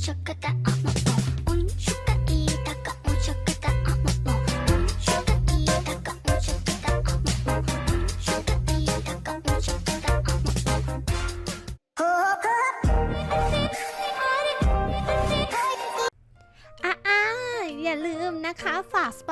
ちょくてお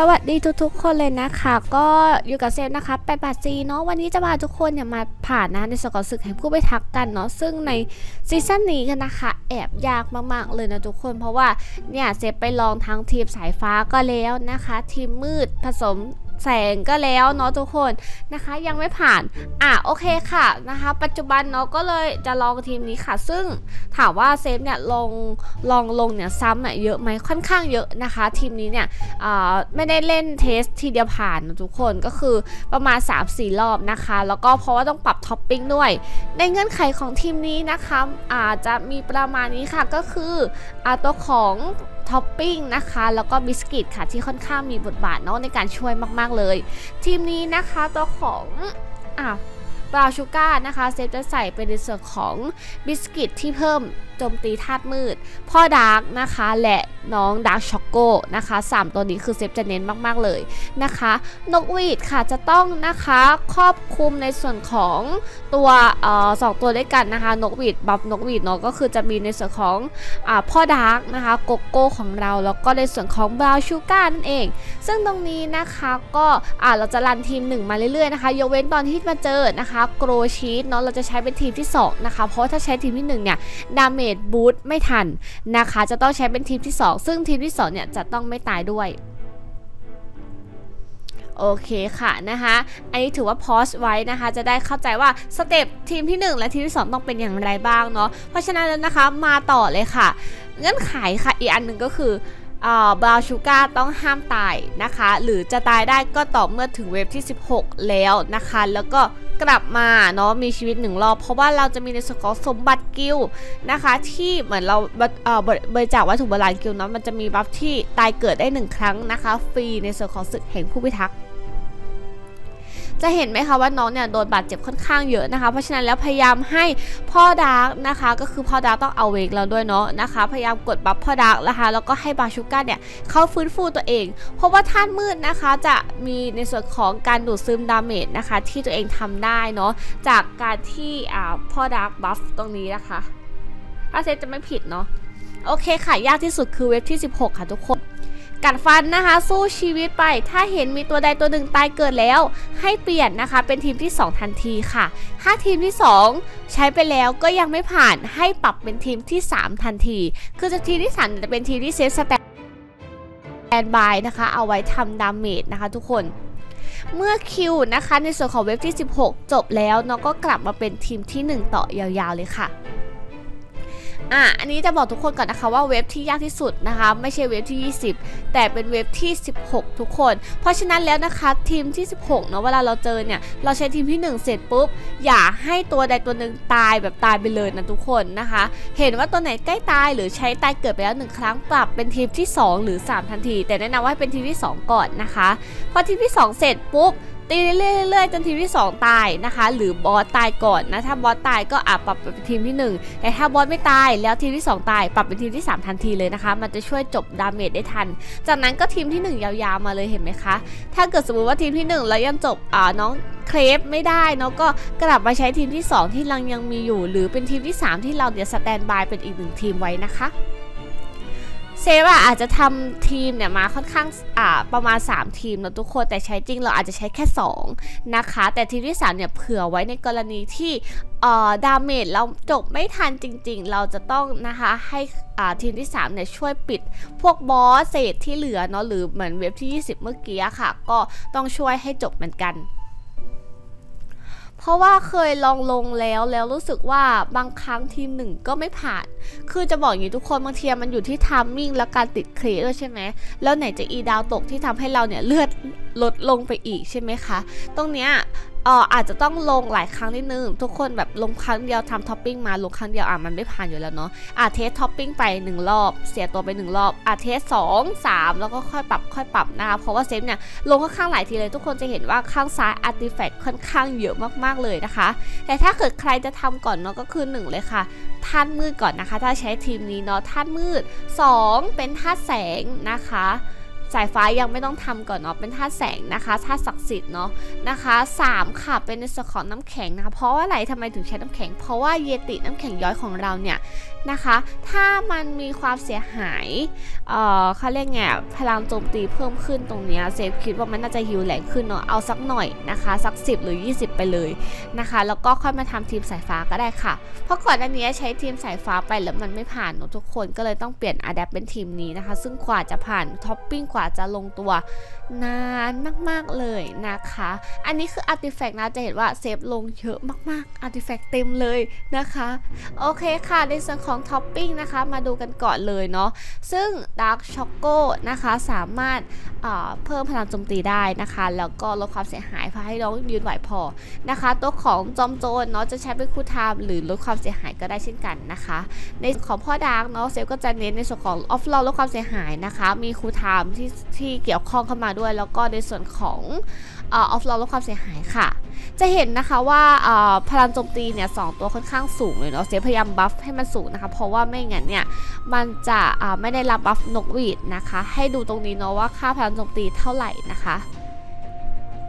สวัสดีทุกๆคนเลยนะคะ ก็อยู่กับเซฟนะคะแปดบาทซีเนาะวันนี้จะพาทุกคนเนี่ยมาผ่านนะในสกอตศึกแห่งผู้ไปทักกันเนาะซึ่งในซีซั่นนี้กันนะคะ แอบยากมากๆเลยนะทุกคน เพราะว่าเนี่ยเซฟไปลองทั้งทีมสายฟ้าก็แล้วนะคะ ทีมมืดผสม แสงก็แล้วเนาะทุกคนนะคะ ยังไม่ผ่านอะโอเคค่ะนะคะ ปัจจุบันเนาะก็เลยจะลองทีมนี้ค่ะ ซึ่งถามว่าเซฟเนี่ยลองลองลงเนี่ยซ้ำเนี่ยเยอะไหมค่อนข้างเยอะนะคะ ทีมนี้เนี่ยอ่าไม่ได้เล่นเทสทีเดียวผ่านนะทุกคนก็คือประมาณ 3-4 รอบนะคะ แล้วก็เพราะว่าต้องปรับท็อปปิ้งด้วย ในเงื่อนไขของทีมนี้นะคะอาจจะมีประมาณนี้ค่ะก็คืออาตัวของ ท็อปปิ้งนะคะ แล้วก็บิสกิตค่ะที่ค่อนข้างมีบทบาทเนาะในการช่วยมาก ๆเลย ทีมนี้นะคะตัวของอะ บราวชูก้านะคะเซฟจะใส่เป็นในส่วนของบิสกิตที่เพิ่มโจมตีธาตุมืด พ่อดาร์กนะคะและน้องดาร์กช็อกโกนะคะสามตัวนี้คือเซฟจะเน้นมากๆเลยนะคะ นกหวีดค่ะจะต้องนะคะครอบคลุมในส่วนของตัวเอ่อสองตัวด้วยกันนะคะ นกหวีดบัฟนกหวีดเนาะก็คือจะมีในส่วนของอพ่อดาร์กนะคะโกโก้ของเราแล้วก็ในส่วนของบราวชูก้านั่นเอง ซึ่งตรงนี้นะคะก็อ่าเราจะรันทีมหนึ่งมาเรื่อยๆนะคะยกเว้นตอนที่มาเจอนะคะโกรชีตเนาะเราจะใช้เป็นทีมที่สองนะคะ เพราะถ้าใช้ทีมที่หนึ่งเนี่ยดาเมจบูทไม่ทันนะคะ จะต้องใช้เป็นทีมที่ 2 ซึ่งทีมที่2เนี่ยจะต้องไม่ตายด้วยโอเคค่ะนะคะ อันนี้ถือว่าพอสไว้นะคะ จะได้เข้าใจว่าสเต็ปทีมที่ 1 และทีมที่ 2 ต้องเป็นอย่างไรบ้างเนาะ เพราะฉะนั้นนะคะมาต่อเลยค่ะ เงื่อนไขค่ะ อีกอันหนึ่งก็คือบราวชูกาต้องห้ามตายนะคะ หรือจะตายได้ก็ต่อเมื่อถึงเวฟที่ 16 แล้วนะคะ แล้วก็ กลับมาเนาะมีชีวิตหนึ่งรอบ เพราะว่าเราจะมีในส่วนของสมบัติกิลนะคะ ที่เหมือนเราเอ่อบริจาควัตถุโบราณกิลเนาะมันจะมีบัฟที่ตายเกิดได้หนึ่งครั้งนะคะ ฟรีในส่วนของศึกแห่งผู้พิทักษ์ จะเห็นไหมคะว่าน้องเนี่ยโดนบาดเจ็บค่อนข้างเยอะนะคะ เพราะฉะนั้นแล้วพยายามให้พ่อดาร์กนะคะก็คือพ่อดาร์กต้องเอาเวกเราด้วยเนาะนะคะ พยายามกดบัฟพ่อดาร์กนะคะแล้วก็ให้บาชูก้าเนี่ยเขาฟื้นฟูตัวเอง เพราะว่าธาตุมืดนะคะจะมีในส่วนของการดูดซึมดาเมจนะคะที่ตัวเองทำได้เนาะจากการที่อ่าพ่อดาร์กบัฟตรงนี้นะคะถ้าเซตจะไม่ผิดเนาะโอเคค่ะ ยากที่สุดคือเว็บที่ 16 ค่ะทุกคน กัดฟันนะคะ สู้ชีวิตไป ถ้าเห็นมีตัวใดตัวหนึ่งตายเกิดแล้ว ให้เปลี่ยนนะคะ เป็นทีมที่ 2 ทันทีค่ะ ถ้าทีมที่ 2 ใช้ไปแล้วก็ยังไม่ผ่านให้ปรับเป็นทีมที่ 3 ทันที คือจะทีมที่3จะเป็นทีมที่เซฟสแตนบายนะคะ เอาไว้ทำดาเมจนะคะทุกคนเมื่อคิวนะคะในส่วนของเว็บที่ 16 จบแล้วเนาะก็กลับมาเป็นทีมที่ 1 ต่อยาวๆเลยค่ะ อะอันนี้จะบอกทุกคนก่อนนะคะว่าเว็บที่ยากที่สุดนะคะ ไม่ใช่เว็บที่ 20 แต่เป็นเว็บที่ 16 ทุกคน เพราะฉะนั้นแล้วนะคะทีมที่ 16เนาะเวลาเราเจอเนี่ยเราใช้ทีมที่ 1 เสร็จปุ๊บ อย่าให้ตัวใดตัวหนึ่งตายแบบตายไปเลยนะทุกคนนะคะ เห็นว่าตัวไหนใกล้ตายหรือใช้ตายเกิดไปแล้วหนึ่งครั้งปรับเป็นทีมที่ 2 หรือ 3 ทันที แต่แนะนำว่าให้เป็นทีมที่ 2 ก่อนนะคะ พอทีมที่ 2 เสร็จปุ๊บ ตีเรื่อยๆจนทีมที่ 2 ตายนะคะ หรือบอสตายก่อนนะถ้าบอสตายก็อาจปรับเป็นทีมที่ 1 แต่ถ้าบอสไม่ตายแล้วทีมที่ 2 ตาย ปรับเป็นทีมที่ 3 ทันทีเลยนะคะ มันจะช่วยจบดาเมจได้ทัน จากนั้นก็ทีมที่ 1 ยาวๆมาเลยเห็นไหมคะ ถ้าเกิดสมมติว่าทีมที่ 1 แล้วยังจบอ่าน้องเครปไม่ได้เนาะก็กลับมาใช้ทีมที่ 2 ที่เรายังมีอยู่ หรือเป็นทีมที่ 3 ที่เราเดี๋ยวสแตนบายเป็นอีกหนึ่งทีมไว้นะคะ เซฟอะอาจจะทำทีมเนี่ยมาค่อนข้างอ่าประมาณ 3 ทีมนะทุกคนแต่ใช้จริงเราอาจจะใช้แค่ 2 นะคะ แต่ทีมที่3เนี่ยเผื่อไว้ในกรณีที่เอ่อดาเมจเราจบไม่ทันจริง ๆ เราจะต้องนะคะให้อ่าทีมที่3เนี่ยช่วยปิดพวกบอสเศษที่เหลือเนาะหรือเหมือนเว็บที่ 20 เมื่อกี้ค่ะ ก็ต้องช่วยให้จบเหมือนกัน เพราะว่าเคยลองลงแล้วแล้วรู้สึกว่าบางครั้งทีมหนึ่งก็ไม่ผ่าน คือจะบอกอย่างนี้ทุกคนบางทีมันอยู่ที่ทามมิ่งและการติดเครด้วยใช่ไหมแล้วไหนจะอีดาวตกที่ทำให้เราเนี่ยเลือดลดลงไปอีกใช่ไหมคะ ตรงเนี้ย อออาจจะต้องลงหลายครั้งนิดนึง ทุกคนแบบลงครั้งเดียวทำท็อปปิ้งมาลงครั้งเดียวอะมันไม่ผ่านอยู่แล้วเนาะอะเทสท็อปปิ้งไปหนึ่งรอบ เสียตัวไปหนึ่งรอบอะเทสสองสามแล้วก็ค่อยปรับค่อยปรับนะคะเพราะว่าเซฟเนี่ยลงค่อนข้างหลายทีเลย ทุกคนจะเห็นว่าข้างซ้ายอาร์ติแฟกต์ค่อนข้างเยอะมากๆเลยนะคะ แต่ถ้าเกิดใครจะทำก่อนเนาะก็คือหนึ่งเลยค่ะธาตุมืดก่อนนะคะ ถ้าใช้ทีมนี้เนาะธาตุมืดสองเป็นธาแสงนะคะ สายฟ้ายังไม่ต้องทำก่อนเนาะเป็นธาตุแสงนะคะธาตุศักดิ์สิทธิ์เนาะนะคะสามค่ะเป็นในส่วนของน้ำแข็งนะคะเพราะว่าอะไรทำไมถึงใช้น้ำแข็ง เพราะว่าเยติน้ำแข็งย้อยของเราเนี่ย นะคะ ถ้ามันมีความเสียหาย เอ่อเขาเรียกไงพลังโจมตีเพิ่มขึ้นตรงนี้เซฟคิดว่ามันน่าจะฮิวแรงขึ้นเนาะ เอาสักหน่อยนะคะ สัก 10 หรือ 20 ไปเลยนะคะ แล้วก็ค่อยมาทำทีมสายฟ้าก็ได้ค่ะ เพราะก่อนอันนี้ใช้ทีมสายฟ้าไปแล้วมันไม่ผ่านเนอะทุกคนก็เลยต้องเปลี่ยนอะแดปเป็นทีมนี้นะคะ ซึ่งกว่าจะผ่านท็อปปิ้งกว่าจะลงตัวนานมากๆเลยนะคะ อันนี้คืออาร์ติแฟกต์นะจะเห็นว่าเซฟลงเยอะมากๆอาร์ติแฟกต์เต็มเลยนะคะ โอเคค่ะในส่วนของท็อปปิ้งนะคะมาดูกันก่อนเลยเนาะซึ่ง Dark Choco นะคะสามารถเพิ่มพลังโจมตีได้นะคะ แล้วก็ลดความเสียหายพอให้น้องยืนไหวพอนะคะ ตัวของจอมโจรเนาะจะใช้เป็นคู่ไทม์หรือลดความเสียหายก็ได้เช่นกันนะคะ ในของพ่อดาร์กเนาะเซลก็จะเน้นในส่วนของออฟโหลดลดความเสียหายนะคะ มีคู่ไทม์ที่ที่เกี่ยวข้องเข้ามาด้วย แล้วก็ในส่วนของ ออฟโหลดลดความเสียหายค่ะ จะเห็นนะคะว่าพลังโจมตีเนี่ยสองตัวค่อนข้างสูงเลยเนาะเซฟพยายามบัฟให้มันสูงนะคะ เพราะว่าไม่งั้นเนี่ยมันจะไม่ได้รับบัฟนกหวีดนะคะ ให้ดูตรงนี้เนาะว่าค่าพลังโจมตีเท่าไหร่นะคะ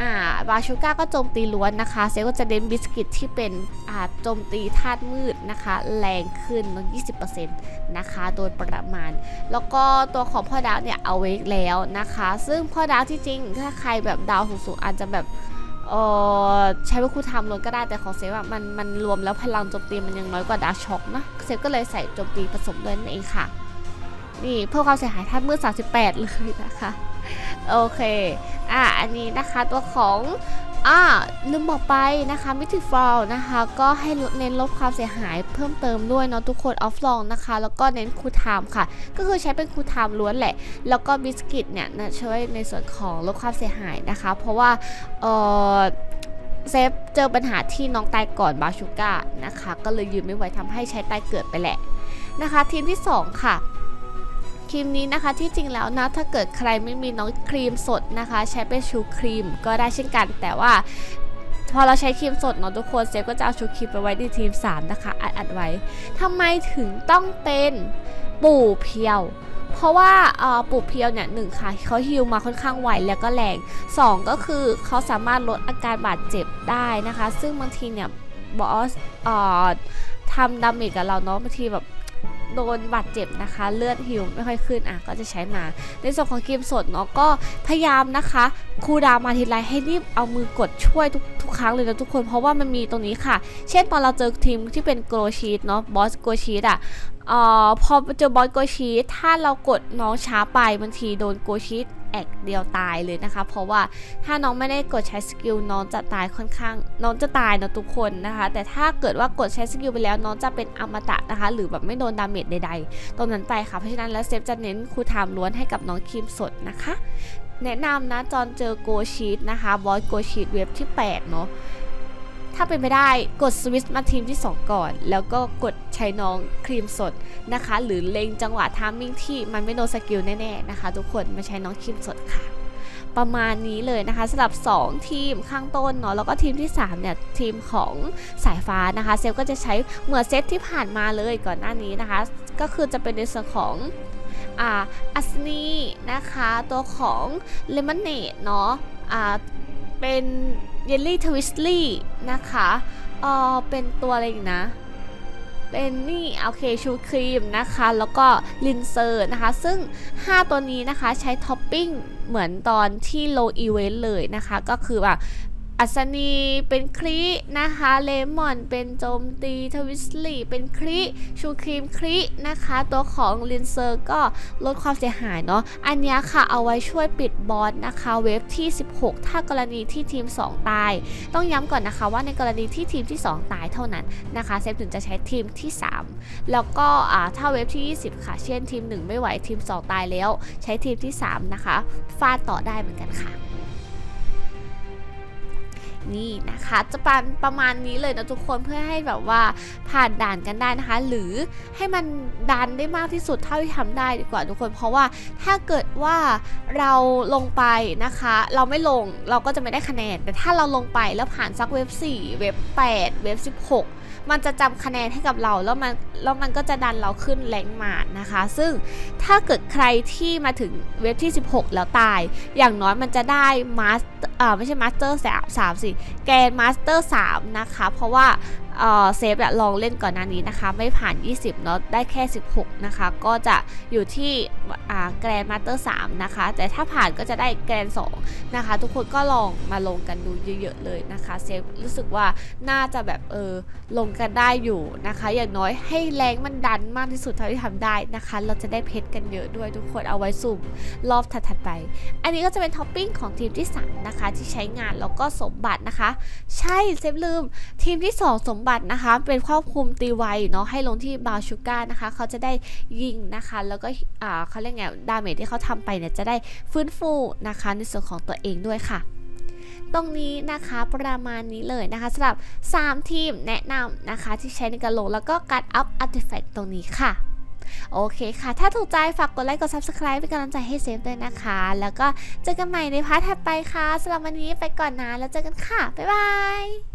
อ่าบาชูก้าก็โจมตีล้วนนะคะเซลก็จะเน้นบิสกิตที่เป็นอ่าโจมตีธาตุมืดนะคะ แรงขึ้นเนอะ20%นะคะโดยประมาณ แล้วก็ตัวของพ่อดาวเนี่ยเอาไว้แล้วนะคะ ซึ่งพ่อดาวที่จริง ถ้าใครแบบดาวสูงๆอาจจะแบบใช้ว่าคู่ทำล้วนก็ได้แต่ของเซฟอะมันมันรวมแล้วพลังโจมตีมันยังน้อยกว่าดาวช็อคนะเซฟก็เลยใส่โจมตีผสมด้วยนั่นเองค่ะ นี่เพิ่มความเสียหายธาตุมืด38 เลยนะคะ โอเค อะอันนี้นะคะตัวของอ่าลืมบอกไปนะคะมิทิฟอลนะคะ ก็ให้เน้นลดความเสียหายเพิ่มเติมด้วยเนาะทุกคนออฟลองนะคะ แล้วก็เน้นคูลไทม์ค่ะ ก็คือใช้เป็นคูลไทม์ล้วนแหละ แล้วก็บิสกิตเนี่ยนะช่วยในส่วนของลดความเสียหายนะคะ เพราะว่าเออเซฟเจอปัญหาที่น้องตายก่อนบาชูก้านะคะ ก็เลยยืนไม่ไหวทำให้ใช้ตายเกิดไปแหละนะคะ ทีมที่ 2 ค่ะ ครีมนี้นะคะที่จริงแล้วนะถ้าเกิดใครไม่มีน้องครีมสดนะคะ ใช้เป็นชูครีมก็ได้เช่นกัน แต่ว่าพอเราใช้ครีมสดเนาะทุกคนเซฟก็จะเอาชูครีมไปไว้ในทีม 3 นะคะ อัดอัดไว้ทำไมถึงต้องเป็นปู่เพียว เพราะว่าอ่อปู่เพียวเนี่ยหนึ่งค่ะเขาฮิลมาค่อนข้างไวแล้วก็แรง 2 ก็คือเขาสามารถลดอาการบาดเจ็บได้นะคะ ซึ่งบางทีเนี่ยบอสอ่อทำดาเมจกับเราเนาะบางทีแบบ โดนบาดเจ็บนะคะ เลือดหิวไม่ค่อยขึ้นอะก็จะใช้มา ในส่วนของครีมสดเนาะก็พยายามนะคะครูดาวมาทีไรให้รีบเอามือกดช่วยทุกทุกครั้งเลยนะทุกคนเพราะว่ามันมีตรงนี้ค่ะ เช่นตอนเราเจอทีมที่เป็นโกลชีตเนาะบอสโกชีตอะเอ่อพอเจอบอสโกชีตถ้าเรากดน้องช้าไปบางทีโดนโกชีต แอกเดียวตายเลยนะคะ เพราะว่าถ้าน้องไม่ได้กดใช้สกิลน้องจะตายค่อนข้าง น้องจะตายนะทุกคนนะคะ แต่ถ้าเกิดว่ากดใช้สกิลไปแล้วน้องจะเป็นอมตะนะคะ หรือแบบไม่โดนดาเมจใดๆ ตรงนั้นไปค่ะ เพราะฉะนั้นแล้วเซฟจะเน้นคูลไทม์ล้วนให้กับน้องครีมสดนะคะ แนะนำนะจอนเจอโกชีตนะคะบอสโกชีตเว็บที่ 8 เนาะ ถ้าเป็นไม่ได้กดสวิตช์มาทีมที่ 2 ก่อน แล้วก็กดใช้น้องครีมสดนะคะ หรือเล็งจังหวะทามมิ่งที่มันไม่โดนสกิลแน่ๆนะคะ ทุกคนมาใช้น้องครีมสดค่ะ ประมาณนี้เลยนะคะสำหรับ 2 ทีมข้างต้นเนาะแล้วก็ทีมที่ 3 เนี่ย ทีมของสายฟ้านะคะ เซลก็จะใช้เหมือนเซตที่ผ่านมาเลยก่อนหน้านี้นะคะ ก็คือจะเป็นในส่วนของอ่าอัสนีนะคะ ตัวของเลมอนเนดเนาะอ่าเป็น เยลลี่ทวิสลี่นะคะเออเป็นตัวอะไรอีกนะเป็นนี่โอเคชูครีมนะคะ แล้วก็ลินเซอร์นะคะ ซึ่ง 5 ตัวนี้นะคะใช้ท็อปปิ้งเหมือนตอนที่โลอีเวนต์เลยนะคะ ก็คือแบบ อัศนีเป็นครีนะคะ เลมอนเป็นโจมตีทวิสลีเป็นครีชูครีมครีนะคะ ตัวของลินเซอร์ก็ลดความเสียหายเนาะ อันนี้ค่ะเอาไว้ช่วยปิดบอสนะคะ เวฟที่ 16 ถ้ากรณีที่ทีม 2 ตาย ต้องย้ำก่อนนะคะว่าในกรณีที่ทีมที่ 2 ตายเท่านั้นนะคะเซฟถึงจะใช้ทีมที่ 3 แล้วก็ถ้าเวฟที่ 20 ค่ะ เช่นทีม 1 ไม่ไหวทีม 2 ตายแล้ว ใช้ทีมที่ 3 นะคะฟาดต่อได้เหมือนกันค่ะ นี่นะคะ จะประประมาณนี้เลยนะทุกคนเพื่อให้แบบว่าผ่านด่านกันได้นะคะ หรือให้มันดันได้มากที่สุดเท่าที่ทำได้ดีกว่าทุกคน เพราะว่าถ้าเกิดว่าเราลงไปนะคะ เราไม่ลงเราก็จะไม่ได้คะแนน แต่ถ้าเราลงไปแล้วผ่านสักเว็บ 4 เว็บ 8 เว็บ 16มันจะจำคะแนนให้กับเราแล้วมันแล้วมันก็จะดันเราขึ้นแรงมาดนะคะ ซึ่งถ้าเกิดใครที่มาถึงเว็บที่ 16 แล้วตาย อย่างน้อยมันจะได้มาส อ่าไม่ใช่มาสเตอร์สามสามสิแกนมาสเตอร์3นะคะ เพราะว่าเออเซฟลองเล่นก่อนหน้านี้นะคะ ไม่ผ่าน 20เนาะได้แค่ 16 นะคะ ก็จะอยู่ที่อ่าแกรนมาสเตอร์3นะคะ แต่ถ้าผ่านก็จะได้แกรน2นะคะ ทุกคนก็ลองมาลงกันดูเยอะๆเลยนะคะเซฟรู้สึกว่าน่าจะแบบเออลงกันได้อยู่นะคะ อย่างน้อยให้แรงมันดันมากที่สุดเท่าที่ทำได้นะคะ เราจะได้เพชรกันเยอะด้วยทุกคนเอาไว้สุ่มรอบถัดๆไป อันนี้ก็จะเป็นท็อปปิ้งของทีมที่3นะคะที่ใช้งานแล้วก็สมบัตินะคะ ใช่เซฟลืม ทีมที่ 2 สมบัตินะคะ เป็นครอบคลุมตีไวเนาะให้ลงที่บาชูก้านะคะ เขาจะได้ยิงนะคะ แล้วก็อ่าเขาเรียกไงดาเมจที่เขาทำไปเนี่ยจะได้ฟื้นฟูนะคะในส่วนของตัวเองด้วยค่ะตรงนี้นะคะประมาณนี้เลยนะคะสำหรับ 3 ทีมแนะนำนะคะที่ใช้ในการลงแล้วก็การอัพอาร์ติแฟกต์ตรงนี้ค่ะ โอเคค่ะ ถ้าถูกใจฝากกดไลค์กด Subscribe เป็นกำลังใจให้เซฟด้วยนะคะ แล้วก็เจอกันใหม่ในพาร์ทถัดไปค่ะสำหรับวันนี้ไปก่อนนะแล้วเจอกันค่ะ บ๊ายบาย